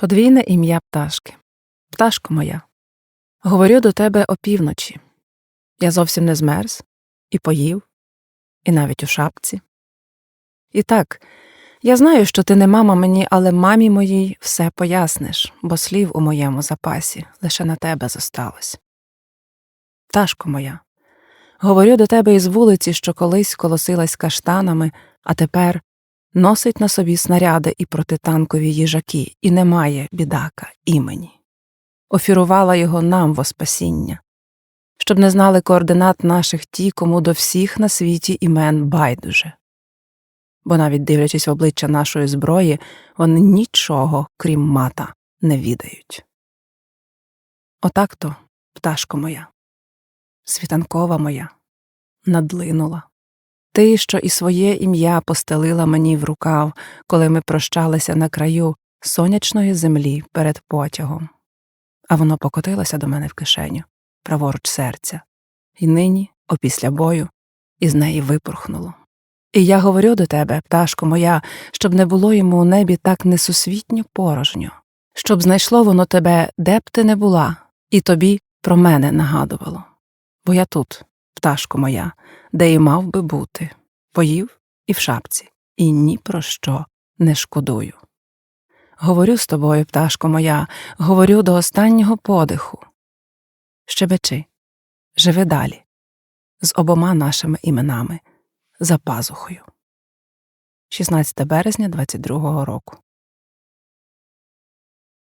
Подвійне ім'я пташки. Пташко моя. Говорю до тебе опівночі. Я зовсім не змерз, і поїв, і навіть у шапці. І так, я знаю, що ти не мама мені, але мамі моїй все поясниш, бо слів у моєму запасі лише на тебе зосталось. Пташко моя. Говорю до тебе із вулиці, що колись колосилась каштанами, а тепер носить на собі снаряди і протитанкові їжаки, і немає бідака імені. Офірувала його нам во спасіння, щоб не знали координат наших ті, кому до всіх на світі імен байдуже. Бо навіть дивлячись в обличчя нашої зброї, вони нічого, крім мата, не відають. Отак то, пташко моя, світанкова моя, надлинула. Ти, що і своє ім'я постелила мені в рукав, коли ми прощалися на краю сонячної землі перед потягом, а воно покотилося до мене в кишеню, праворуч серця, і нині, опісля бою, із неї випорхнуло. І я говорю до тебе, пташко моя, щоб не було йому у небі так несусвітньо порожньо, щоб знайшло воно тебе, де б ти не була, і тобі про мене нагадувало. Бо я тут, пташко моя, де і мав би бути, поїв і в шапці, і ні про що не шкодую. Говорю з тобою, пташко моя, говорю до останнього подиху. Щебечи, живи далі, з обома нашими іменами за пазухою. 16 березня 22-го року.